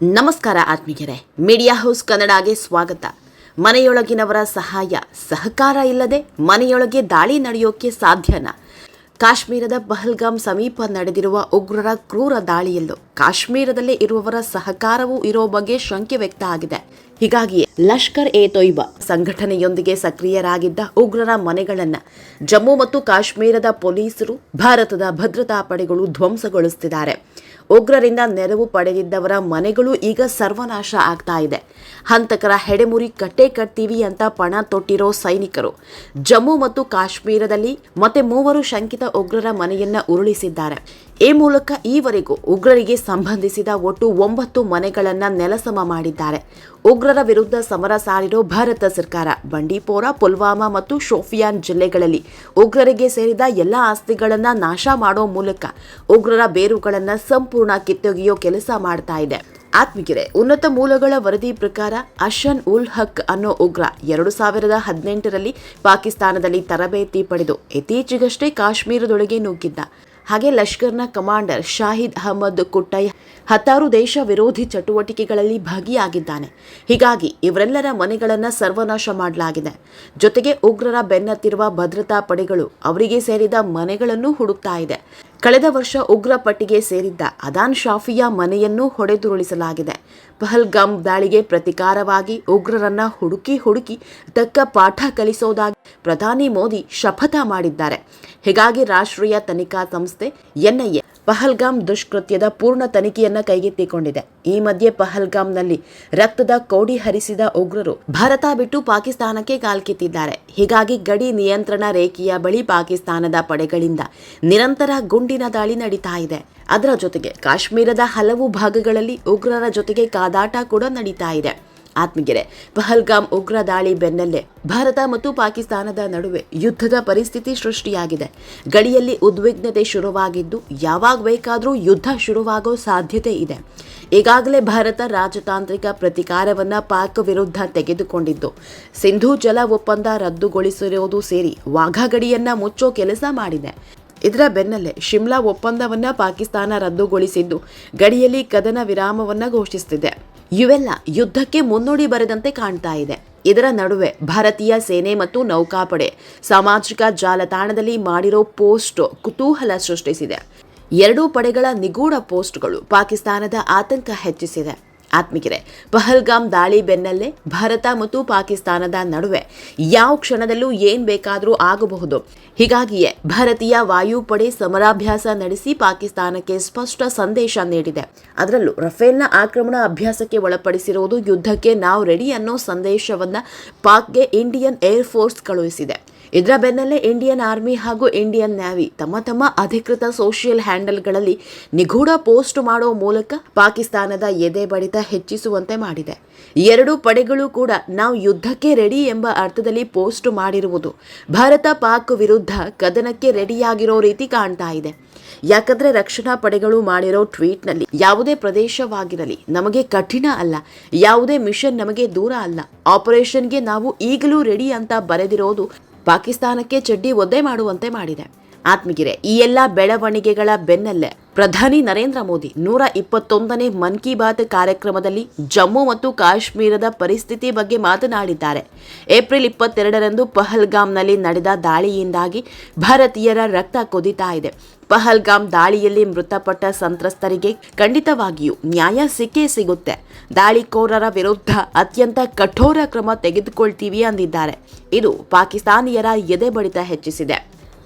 ನಮಸ್ಕಾರ ಆತ್ಮೀಯರೇ. Media house ಕನ್ನಡಗೆ ಸ್ವಾಗತ. ಮನೆಯೊಳಗಿನವರ ಸಹಾಯ, ಸಹಕಾರ ಇಲ್ಲದೆ ಮನೆಯೊಳಗೆ ದಾಳಿ ನಡೆಯೋಕೆ ಸಾಧ್ಯನಾ? ಕಾಶ್ಮೀರದ ಪಹಲ್ಗಾಮ್ ಸಮೀಪ ನಡೆದಿರುವ ಉಗ್ರರ ಕ್ರೂರ ದಾಳಿಯಲ್ಲೂ ಕಾಶ್ಮೀರದಲ್ಲೇ ಇರುವವರ ಸಹಕಾರವೂ ಇರೋ ಬಗ್ಗೆ ಶಂಕೆ ವ್ಯಕ್ತ ಆಗಿದೆ. ಹೀಗಾಗಿ ಲಷ್ಕರ್ ಎ ತೊಯ್ಬಾ ಸಂಘಟನೆಯೊಂದಿಗೆ ಸಕ್ರಿಯರಾಗಿದ್ದ ಉಗ್ರರ ಮನೆಗಳನ್ನು ಜಮ್ಮು ಮತ್ತು ಕಾಶ್ಮೀರದ ಪೊಲೀಸರು ಭಾರತದ ಭದ್ರತಾ ಪಡೆಗಳು ಧ್ವಂಸಗೊಳಿಸುತ್ತಿದ್ದಾರೆ ಉಗ್ರರಿಂದ ನೆರವು ಪಡೆದಿದ್ದವರ ಮನೆಗಳು ಈಗ ಸರ್ವನಾಶ ಆಗ್ತಾ ಇದೆ. ಹಂತಕರ ಹೆಡೆಮುರಿ ಕಟ್ಟೆ ಕಟ್ತೀವಿ ಅಂತ ಪಣ ತೊಟ್ಟಿರೋ ಸೈನಿಕರು. ಜಮ್ಮು ಮತ್ತು ಕಾಶ್ಮೀರದಲ್ಲಿ ಮತ್ತೆ ಮೂವರು ಶಂಕಿತ ಉಗ್ರರ ಮನೆಯನ್ನ ಉರುಳಿಸಿದ್ದಾರೆ. ಈ ಮೂಲಕ ಈವರೆಗೂ ಉಗ್ರರಿಗೆ ಸಂಬಂಧಿಸಿದ ಒಟ್ಟು ಒಂಬತ್ತು ಮನೆಗಳನ್ನ ನೆಲಸಮ ಮಾಡಿದ್ದಾರೆ. ಉಗ್ರರ ವಿರುದ್ಧ ಸಮರ ಸಾರಿರೋ ಭಾರತ ಸರ್ಕಾರ, ಬಂಡೀಪೋರ, ಪುಲ್ವಾಮಾ ಮತ್ತು ಶೋಫಿಯಾನ್ ಜಿಲ್ಲೆಗಳಲ್ಲಿ ಉಗ್ರರಿಗೆ ಸೇರಿದ ಎಲ್ಲ ಆಸ್ತಿಗಳನ್ನ ನಾಶ ಮಾಡೋ ಮೂಲಕ ಉಗ್ರರ ಬೇರುಗಳನ್ನ ಸಂಪೂರ್ಣ ಕಿತ್ತೊಗೆಯೋ ಕೆಲಸ ಮಾಡ್ತಾ ಇದೆ. ಆತ್ಮಿಕರೆ, ಉನ್ನತ ಮೂಲಗಳ ವರದಿ ಪ್ರಕಾರ ಅಶನ್ ಉಲ್ ಹಕ್ ಅನ್ನೋ ಉಗ್ರ ಎರಡು ಸಾವಿರದ ಹದಿನೆಂಟರಲ್ಲಿ ಪಾಕಿಸ್ತಾನದಲ್ಲಿ ತರಬೇತಿ ಪಡೆದು ಇತ್ತೀಚೆಗಷ್ಟೇ ಕಾಶ್ಮೀರದೊಳಗೆ ನುಗ್ಗಿದ್ದ. ಹಾಗೆ ಲಷ್ಕರ್ನ ಕಮಾಂಡರ್ ಶಾಹಿದ್ ಅಹಮದ್ ಕುಟ್ಟೈ ಹತ್ತಾರು ದೇಶ ವಿರೋಧಿ ಚಟುವಟಿಕೆಗಳಲ್ಲಿ ಭಾಗಿಯಾಗಿದ್ದಾನೆ. ಹೀಗಾಗಿ ಇವರೆಲ್ಲರ ಮನೆಗಳನ್ನು ಸರ್ವನಾಶ ಮಾಡಲಾಗಿದೆ. ಜೊತೆಗೆ ಉಗ್ರರ ಬೆನ್ನತ್ತಿರುವ ಭದ್ರತಾ ಪಡೆಗಳು ಅವರಿಗೆ ಸೇರಿದ ಮನೆಗಳನ್ನು ಹುಡುಕ್ತಾ ಇದೆ. ಕಳೆದ ವರ್ಷ ಉಗ್ರ ಪಟ್ಟಿಗೆ ಸೇರಿದ್ದ ಅದಾನ್ ಶಾಫಿಯ ಮನೆಯನ್ನು ಹೊಡೆದುರುಳಿಸಲಾಗಿದೆ. ಪಹಲ್ಗಾಮ್ ದಾಳಿಗೆ ಪ್ರತಿಕಾರವಾಗಿ ಉಗ್ರರನ್ನ ಹುಡುಕಿ ಹುಡುಕಿ ತಕ್ಕ ಪಾಠ ಕಲಿಸೋದಾಗಿ ಪ್ರಧಾನಿ ಮೋದಿ ಶಪಥ ಮಾಡಿದ್ದಾರೆ. ಹೀಗಾಗಿ ರಾಷ್ಟ್ರೀಯ ತನಿಖಾ ಸಂಸ್ಥೆ ಎನ್ಐಎ ಪಹಲ್ಗಾಮ್ ದುಷ್ಕೃತ್ಯದ ಪೂರ್ಣ ತನಿಖೆಯನ್ನ ಕೈಗೆತ್ತಿಕೊಂಡಿದೆ. ಈ ಮಧ್ಯೆ ಪಹಲ್ಗಾಮ್ನಲ್ಲಿ ರಕ್ತದ ಕೋಡಿ ಹರಿಸಿದ ಉಗ್ರರು ಭಾರತ ಬಿಟ್ಟು ಪಾಕಿಸ್ತಾನಕ್ಕೆ ಕಾಲ್ಕಿತ್ತಿದ್ದಾರೆ. ಹೀಗಾಗಿ ಗಡಿ ನಿಯಂತ್ರಣ ರೇಖೆಯ ಬಳಿ ಪಾಕಿಸ್ತಾನದ ಪಡೆಗಳಿಂದ ನಿರಂತರ ಗುಂಡಿನ ದಾಳಿ ನಡೀತಾ ಇದೆ. ಅದರ ಜೊತೆಗೆ ಕಾಶ್ಮೀರದ ಹಲವು ಭಾಗಗಳಲ್ಲಿ ಉಗ್ರರ ಜೊತೆಗೆ ಕಾದಾಟ ಕೂಡ ನಡೀತಾ ಇದೆ. ಆತ್ಮಗೆರೆ ಪಹಲ್ಗಾಮ್ ಉಗ್ರ ದಾಳಿ ಬೆನ್ನಲ್ಲೇ ಭಾರತ ಮತ್ತು ಪಾಕಿಸ್ತಾನದ ನಡುವೆ ಯುದ್ಧದ ಪರಿಸ್ಥಿತಿ ಸೃಷ್ಟಿಯಾಗಿದೆ. ಗಡಿಯಲ್ಲಿ ಉದ್ವಿಗ್ನತೆ ಶುರುವಾಗಿದ್ದು, ಯಾವಾಗ ಬೇಕಾದರೂ ಯುದ್ಧ ಶುರುವಾಗೋ ಸಾಧ್ಯತೆ ಇದೆ. ಈಗಾಗಲೇ ಭಾರತ ರಾಜತಾಂತ್ರಿಕ ಪ್ರತಿಕಾರವನ್ನ ಪಾಕ್ ವಿರುದ್ಧ ತೆಗೆದುಕೊಂಡಿದ್ದು, ಸಿಂಧೂ ಜಲ ಒಪ್ಪಂದ ರದ್ದುಗೊಳಿಸಿರುವುದು ಸೇರಿ ವಾಘಾ ಗಡಿಯನ್ನ ಮುಚ್ಚೋ ಕೆಲಸ ಮಾಡಿದೆ. ಇದರ ಬೆನ್ನಲ್ಲೇ ಶಿಮ್ಲಾ ಒಪ್ಪಂದವನ್ನ ಪಾಕಿಸ್ತಾನ ರದ್ದುಗೊಳಿಸಿದ್ದು, ಗಡಿಯಲ್ಲಿ ಕದನ ವಿರಾಮವನ್ನ ಘೋಷಿಸುತ್ತಿದೆ. ಇವೆಲ್ಲ ಯುದ್ಧಕ್ಕೆ ಮುನ್ನುಡಿ ಬರೆದಂತೆ ಕಾಣ್ತಾ ಇದೆ. ಇದರ ನಡುವೆ ಭಾರತೀಯ ಸೇನೆ ಮತ್ತು ನೌಕಾಪಡೆ ಸಾಮಾಜಿಕ ಜಾಲತಾಣದಲ್ಲಿ ಮಾಡಿರೋ ಪೋಸ್ಟ್ ಕುತೂಹಲ ಸೃಷ್ಟಿಸಿದೆ. ಎರಡೂ ಪಡೆಗಳ ನಿಗೂಢ ಪೋಸ್ಟ್ಗಳು ಪಾಕಿಸ್ತಾನದ ಆತಂಕ ಹೆಚ್ಚಿಸಿದೆ. ಆತ್ಮಿಕರೆ, ಪಹಲ್ಗಾಮ್ ದಾಳಿ ಬೆನ್ನಲ್ಲೇ ಭಾರತ ಮತ್ತು ಪಾಕಿಸ್ತಾನದ ನಡುವೆ ಯಾವ ಕ್ಷಣದಲ್ಲೂ ಏನ್ ಬೇಕಾದರೂ ಆಗಬಹುದು. ಹೀಗಾಗಿಯೇ ಭಾರತೀಯ ವಾಯುಪಡೆ ಸಮರಾಭ್ಯಾಸ ನಡೆಸಿ ಪಾಕಿಸ್ತಾನಕ್ಕೆ ಸ್ಪಷ್ಟ ಸಂದೇಶ ನೀಡಿದೆ. ಅದರಲ್ಲೂ ರಫೇಲ್ನ ಆಕ್ರಮಣ ಅಭ್ಯಾಸಕ್ಕೆ ಒಳಪಡಿಸಿರುವುದು ಯುದ್ಧಕ್ಕೆ ನಾವು ರೆಡಿ ಅನ್ನೋ ಸಂದೇಶವನ್ನ ಪಾಕ್ಗೆ ಇಂಡಿಯನ್ ಏರ್ ಫೋರ್ಸ್ ಕಳುಹಿಸಿದೆ. ಇದರ ಬೆನ್ನಲ್ಲೇ ಇಂಡಿಯನ್ ಆರ್ಮಿ ಹಾಗೂ ಇಂಡಿಯನ್ ನ್ಯಾವಿ ತಮ್ಮ ತಮ್ಮ ಅಧಿಕೃತ ಸೋಷಿಯಲ್ ಹ್ಯಾಂಡಲ್ಗಳಲ್ಲಿ ನಿಗೂಢ ಪೋಸ್ಟ್ ಮಾಡೋ ಮೂಲಕ ಪಾಕಿಸ್ತಾನದ ಎದೆ ಬಡಿತ ಹೆಚ್ಚಿಸುವಂತೆ ಮಾಡಿದೆ. ಎರಡೂ ಪಡೆಗಳು ಕೂಡ ನಾವು ಯುದ್ಧಕ್ಕೆ ರೆಡಿ ಎಂಬ ಅರ್ಥದಲ್ಲಿ ಪೋಸ್ಟ್ ಮಾಡಿರುವುದು. ಭಾರತ ಪಾಕ್ ವಿರುದ್ಧ ಕದನಕ್ಕೆ ರೆಡಿಯಾಗಿರೋ ರೀತಿ ಕಾಣ್ತಾ ಇದೆ. ಯಾಕಂದ್ರೆ ರಕ್ಷಣಾ ಪಡೆಗಳು ಮಾಡಿರೋ ಟ್ವೀಟ್ನಲ್ಲಿ ಯಾವುದೇ ಪ್ರದೇಶವಾಗಿರಲಿ ನಮಗೆ ಕಠಿಣ ಅಲ್ಲ, ಯಾವುದೇ ಮಿಷನ್ ನಮಗೆ ದೂರ ಅಲ್ಲ. ಆಪರೇಷನ್ಗೆ ನಾವು ಈಗಲೂ ರೆಡಿ ಅಂತ ಬರೆದಿರೋದು ಪಾಕಿಸ್ತಾನಕ್ಕೆ ಚಡ್ಡಿ ಒದ್ದೆ ಮಾಡುವಂತೆ ಮಾಡಿದೆ. ಆತ್ಮಗಿರೆ ಈ ಎಲ್ಲ ಬೆಳವಣಿಗೆಗಳ ಬೆನ್ನಲ್ಲೇ ಪ್ರಧಾನಿ ನರೇಂದ್ರ ಮೋದಿ ನೂರ ಇಪ್ಪತ್ತೊಂದನೇ ಮನ್ ಕಿ ಬಾತ್ ಕಾರ್ಯಕ್ರಮದಲ್ಲಿ ಜಮ್ಮು ಮತ್ತು ಕಾಶ್ಮೀರದ ಪರಿಸ್ಥಿತಿ ಬಗ್ಗೆ ಮಾತನಾಡಿದ್ದಾರೆ. ಏಪ್ರಿಲ್ ಇಪ್ಪತ್ತೆರಡರಂದು ಪಹಲ್ಗಾಮ್ನಲ್ಲಿ ನಡೆದ ದಾಳಿಯಿಂದಾಗಿ ಭಾರತೀಯರ ರಕ್ತ ಕುದಿತಾ ಇದೆ. ಪಹಲ್ಗಾಮ್ ದಾಳಿಯಲ್ಲಿ ಮೃತಪಟ್ಟ ಸಂತ್ರಸ್ತರಿಗೆ ಖಂಡಿತವಾಗಿಯೂ ನ್ಯಾಯ ಸಿಕ್ಕೇ ಸಿಗುತ್ತೆ. ದಾಳಿಕೋರರ ವಿರುದ್ಧ ಅತ್ಯಂತ ಕಠೋರ ಕ್ರಮ ತೆಗೆದುಕೊಳ್ತೀವಿ ಅಂದಿದ್ದಾರೆ. ಇದು ಪಾಕಿಸ್ತಾನಿಯರ ಎದೆ ಬಡಿತ ಹೆಚ್ಚಿಸಿದೆ.